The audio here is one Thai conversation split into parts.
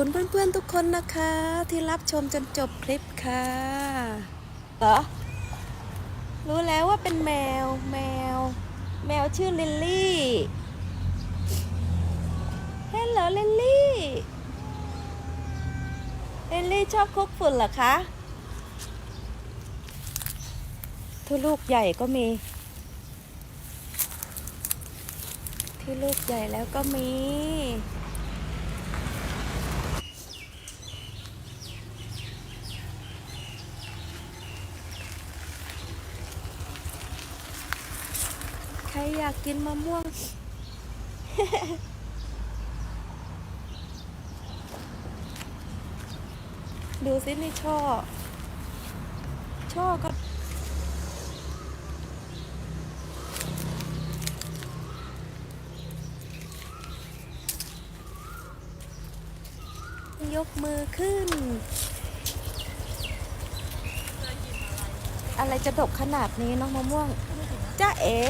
คุณเพื่อนๆทุกคนนะคะ ที่รับชมจนจบคลิปค่ะเหรอรู้แล้วว่าเป็นแมวแมว แมวชื่อลิลลี่เฮลโหลลิลลี่ลิลลี่ชอบคุกฝุ่นเหรอคะทุลูกใหญ่ก็มี ที่ลูกใหญ่แล้วก็มี รอยากกินมะม่วง ดูสิในช่อ ช่อก็ยกมือขึ้น อะไรจะดกขนาดนี้น้องมะม่วงจ้าเอ๋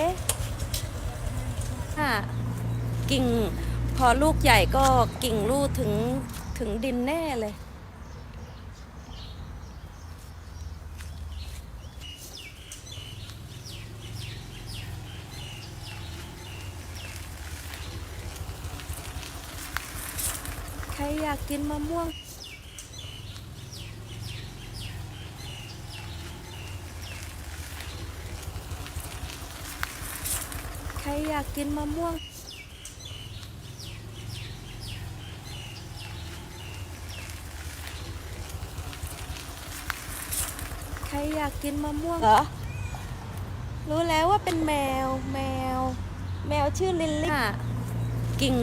ค่ะกิ่งพอลูกใหญ่ก็กิ่งลูกถึงถึงดินแน่เลย ใครอยากกินมะม่วง ใค รอยากกินมะม่วง ใครอยากกินมะม่วงเหรอ รู้แล้วว่าเป็นแมว แมว แมวชื่อลิลลี่ค่ะกิ่ง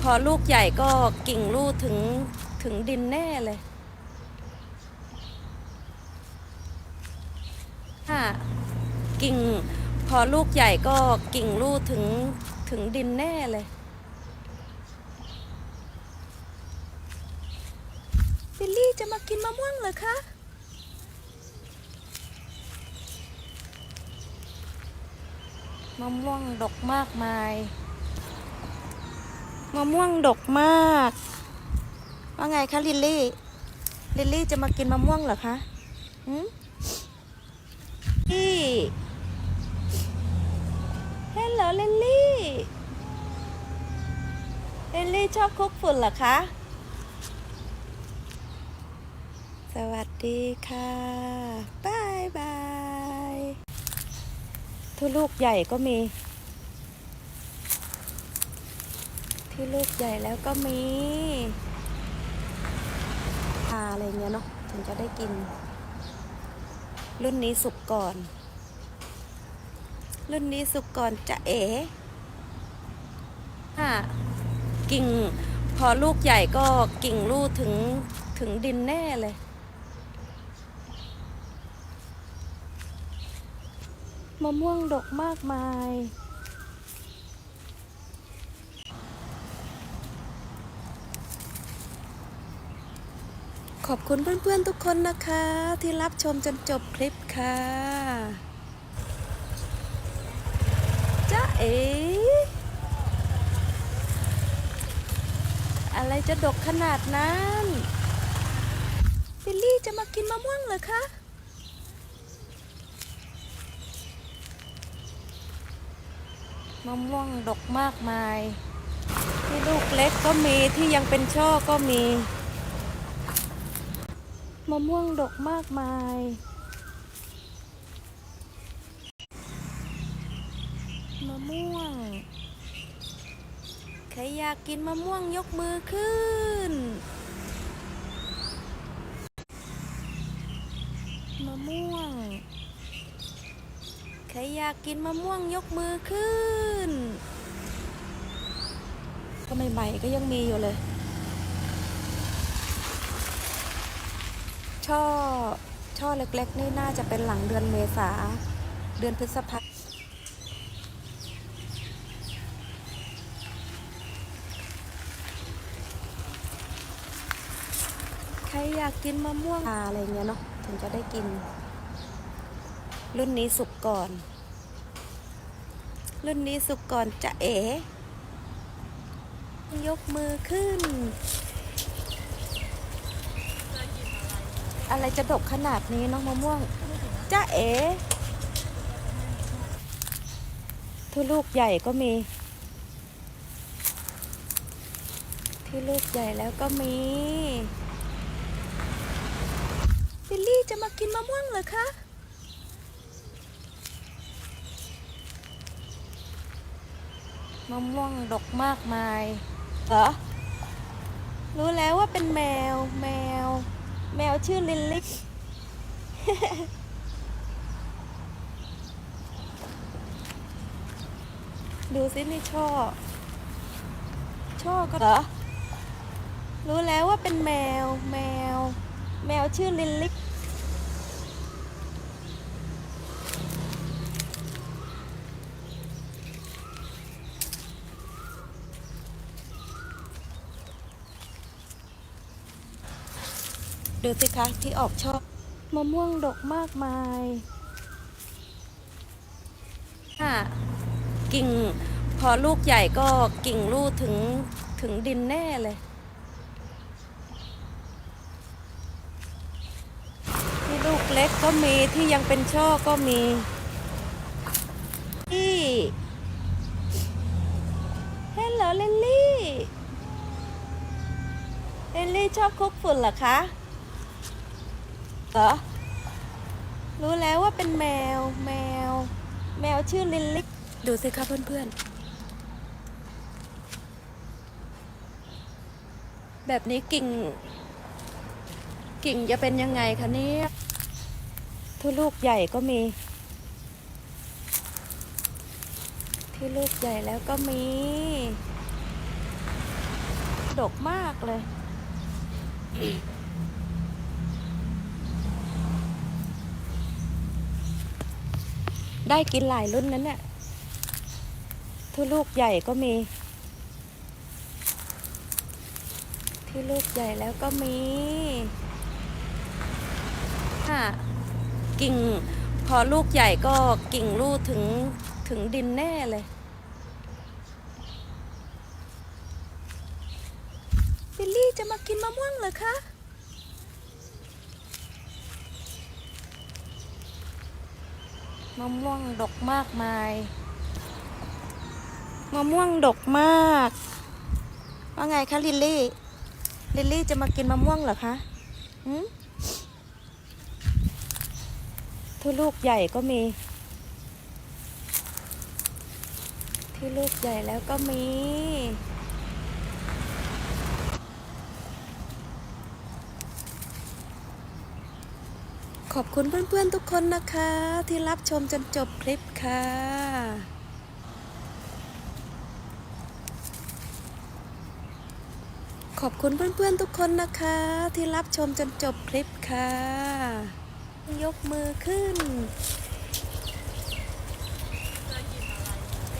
พอลูกใหญ่ก็กิ่งลูกถึงถึงดินแน่เลยค่ะกิ่ง พอลูกใหญ่ก็กิ่งลูกถึงถึงดินแน่เลย บิลลี่จะมากินมะม่วงเหรอคะมะม่วงดกมากมาย มะม่วงดกมาก ว่าไงคะลิลลี่ ลิลลี่จะมากินมะม่วงเหรอคะหืมลี่ เฮลโหลลิลลี่ลิลลี่ชอบคุกฝุ่นเหรอคะ สวัสดีค่ะบายบายทุลูกใหญ่ก็มี ที่ลูกใหญ่แล้วก็มีปลาอะไรเงี้ยเนาะถึงจะได้กิน รุ่นนี้สุกก่อน รุ่นนี้สุกก่อนจะเอ๋ค่ะกิ่งพอลูกใหญ่ก็กิ่งลูกถึงถึงดินแน่เลย มะม่วงดกมากมายขอบคุณเพื่อนๆทุกคนนะคะ ที่รับชมจนจบคลิปค่ะ เอ๋อะไรจะดกขนาดนั้นบิลลี่จะมากินมะม่วงเหรอคะมะม่วงดกมากมาย ที่ลูกเล็กก็มีที่ยังเป็นช่อก็มีมะม่วงดกมากมาย มะม่วง ใค รอยากกินมะม่วงยกมือขึ้น มะม่วง ใครอยากกินมะม่วงยกมือขึ้น ก็ใหม่ๆก็ยังมีอยู่เลย ช่อ ช่อเล็กๆ นี่น่าจะเป็นหลังเดือนเมษา เดือนพฤษภาใคร อยากกินมะม่วงอะไรเงี้ยเนาะถึงจะได้กิน รุ่นนี้สุกก่อน รุ่นนี้สุกก่อนจะเอ๋ยกมือขึ้น อะไรจะดกขนาดนี้น้องมะม่วงจ้าเอ๋ที่ลูกใหญ่ก็มี ที่ลูกใหญ่แล้วก็มี บิลลี่จะมากินมะม่วงเหรอคะมะม่วงดกมากมาย เหรอ รู้แล้วว่าเป็นแมว แมว แมวชื่อลิลลี่ดูสินี่ช่อ ช่อก็เหรอ รู้แล้วว่าเป็นแมว แมว แมวชื่อลิลลี่ดูสิคะที่ออกชอบมะม่วงดกมากมายค่ะกิ่งพอลูกใหญ่ก็กิ่งลูกถึงถึงดินแน่เลย ที่ เล็กก็มีที่ยังเป็นช่อก็มีที่เฮลโหลเลนลี่เลนลี่ชอบคุกฝุ่นเหรอคะเหรอรู้แล้วว่าเป็นแมวแมว แมวชื่อลิลลี่ดูสิคะเพื่อนๆ แบบนี้กิ่ง กิ่งจะเป็นยังไงคะเนี่ย ทุลูกใหญ่ก็มี ที่ลูกใหญ่แล้วก็มี ดกมากเลย ได้กินหลายรุ่นนั้นเนี่ยที่ลูกใหญ่ก็มี ที่ลูกใหญ่แล้วก็มีค่ะ กิ่ง พอลูกใหญ่ก็กิ่งลูกถึงถึงดินแน่เลย บิลลี่จะมากินมะม่วงเหรอคะมะม่วงดกมากมายมะม่วงดกมาก ว่าไงคะลิลลี่ ลิลลี่จะมากินมะม่วงเหรอคะหืม ที่ลูกใหญ่ก็มี ที่ลูกใหญ่แล้วก็มี ขอบคุณเพื่อนๆทุกคนนะคะ ที่รับชมจนจบคลิปค่ะขอบคุณเพื่อนๆทุกคนนะคะ ที่รับชมจนจบคลิปค่ะ ยกมือขึ้น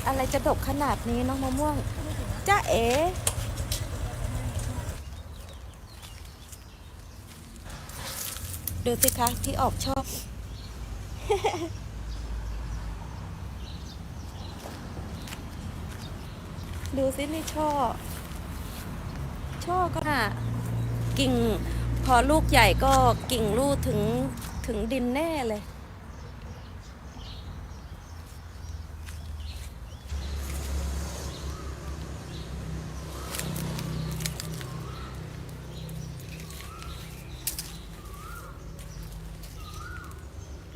อะไรจะดกขนาดนี้น้องมะม่วงจ้าเอ๋ดูสิคะที่ออกชอบดูสินี่ช่อ ช่อก็ค่ะกิ่ง พอลูกใหญ่ก็กิ่งลูกถึง ถึงดินแน่เลย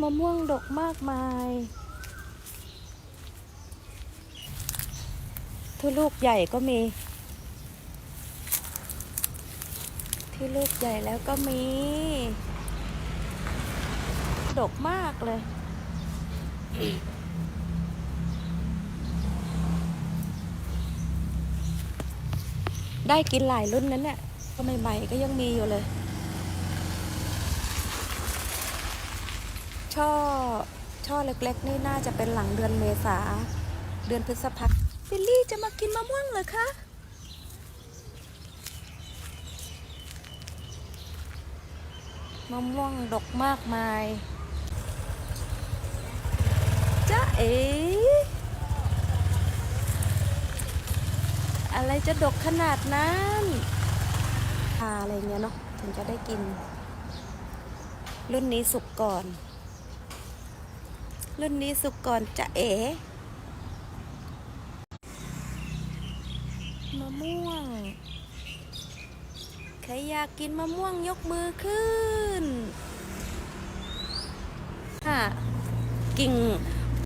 มะม่วงดกมากมายที่ลูกใหญ่ก็มี ที่ลูกใหญ่แล้วก็มี ดกมากเลย ได้กินหลายรุ่นนั้นเนี่ยก็ใหม่ๆก็ยังมีอยู่เลย ช่อ ช่อเล็กๆ นี่น่าจะเป็นหลังเดือนเมษา เดือนพฤษภาบิลลี่จะมากินมะม่วงเหรอคะมะม่วงดกมากมาย จ้าเอ๋อะไรจะดกขนาดนั้นอะไรเงี้ยเนาะถึงจะได้กิน รุ่นนี้สุกก่อน รุ่นนี้สุกก่อนจะเอ๋มะม่วง ใครอยากกินมะม่วงยกมือขึ้น ค่ะ กิ่ง